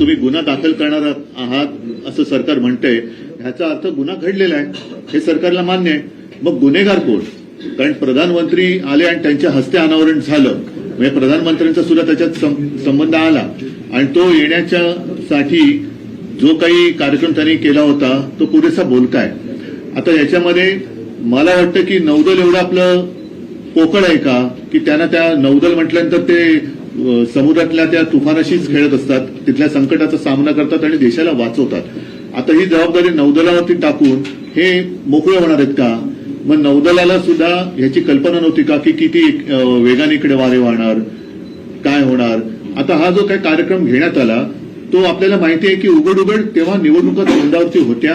तुम्ही गुन्हा दाखल करणार आहात असं सरकार म्हणतंय ह्याचा अर्थ गुन्हा घडलेला आहे. हे सरकारला मान्य आहे. मग गुन्हेगार कोण? कारण प्रधानमंत्री आले आणि त्यांच्या हस्ते अनावरण झालं. म्हणजे प्रधानमंत्र्यांचा सुद्धा त्याच्यात सं- संबंध आला. आणि तो येण्याच्या साठी जो काही कार्यक्रम त्यांनी केला होता तो पुरेसा बोलताय. आता याच्यामध्ये मला वाटतं की नौदल एवढं आपलं पोकळ आहे का? की त्यांना त्या नौदल म्हटल्यानंतर ते समुद्रातल्या त्या तुफानाशीच खेळत असतात तिथल्या संकटाचा सामना करतात आणि देशाला वाचवतात. आता ही जबाबदारी नौदलावरती टाकून हे मोकळे होणार आहेत का? मग नौदलाला सुद्धा ह्याची कल्पना नव्हती का की किती वेगाने इकडे वारे वाहणार? काय होणार? आता हा जो काही कार्यक्रम घेण्यात आला तो आपल्याला माहिती आहे की उघड उघड तेव्हा निवडणुका तोंडावरती होत्या.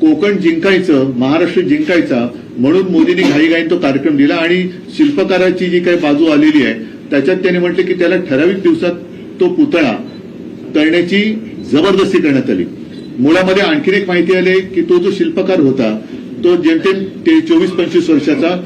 कोकण जिंकायचं महाराष्ट्र जिंकायचा म्हणून मोदींनी घाईघाईन तो कार्यक्रम दिला आणि शिल्पकाराची जी काही बाजू आलेली आहे त्याच्यात त्यांनी म्हटलं की त्याला ठराविक दिवसात तो पुतळा करण्याची जबरदस्ती करण्यात आली. मुळामध्ये आणखीन एक माहिती आली की तो जो शिल्पकार होता तो जेमतेम ते चोवीस पंचवीस वर्षाचा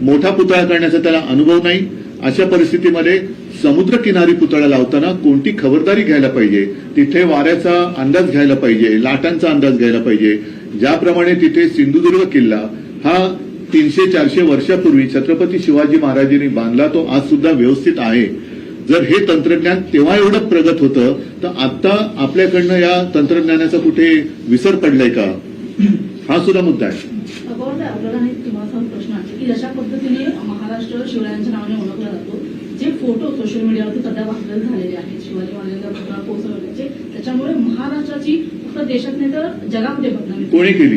मोठा पुतळा करण्याचा त्याला अनुभव नाही. अशा परिस्थितीमध्ये समुद्र किनारी पुतळा लावताना कोणती खबरदारी घ्यायला पाहिजे? तिथे वाऱ्याचा अंदाज घ्यायला पाहिजे लाटांचा अंदाज घ्यायला पाहिजे ज्याप्रमाणे तिथे सिंधुदुर्ग किल्ला हा तीनशे चारशे वर्षापूर्वी छत्रपती शिवाजी महाराजांनी बांधला तो आज सुद्धा व्यवस्थित आहे. जर हे तंत्रज्ञान तेव्हा एवढं प्रगत होतं तर आता आपल्याकडनं या तंत्रज्ञानाचा कुठे विसर पडलाय का? हा सुद्धा मुद्दा आहे. प्रश्न की जशा पद्धतीने महाराष्ट्र शिवरायांच्या नावाने ओळखला जातो जे फोटो सोशल मीडियावरती सध्या व्हायरल झालेले आहेत शिवाजी महाराजांचा कोसळण्याचे त्याच्यामुळे महाराष्ट्राची फक्त देशात नाही तर जगामध्ये बदनामी कोणी केली?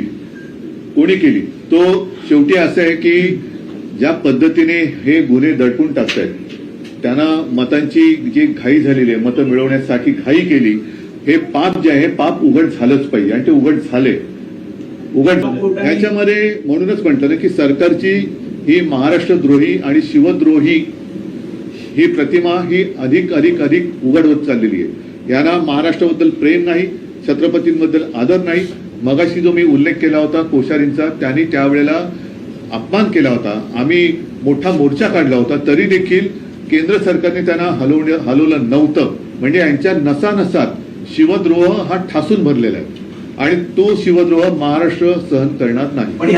कोणी केली? तो शेवटी असं आहे की ज्या पद्धतीने हे गुन्हे दडपून टाकतायत त्यांना मतांची जी घाई झालेली आहे मतं मिळवण्यासाठी घाई केली हे पाप जे आहे पाप उघड झालंच पाहिजे. आणि ते उघड झाले. उघड याच्यामध्ये म्हणूनच म्हटलं ना की सरकारची ही महाराष्ट्रद्रोही आणि शिवद्रोही ही प्रतिमा ही अधिक अधिक अधिक उघड होत चाललेली आहे. यांना महाराष्ट्राबद्दल प्रेम नाही छत्रपतींबद्दल आदर नाही. मगाशी जो मी उल्लेख केला होता कोश्यारींचा त्यांनी त्यावेळेला अपमान केला होता. आम्ही मोठा मोर्चा काढला होता. तरी देखील केंद्र सरकारने त्यांना हलवण्या हलवलं नव्हतं. म्हणजे यांच्या नसानसात शिवद्रोह हा ठासून भरलेला आहे. आणि तो शिवद्रोह महाराष्ट्र सहन करणार नाही.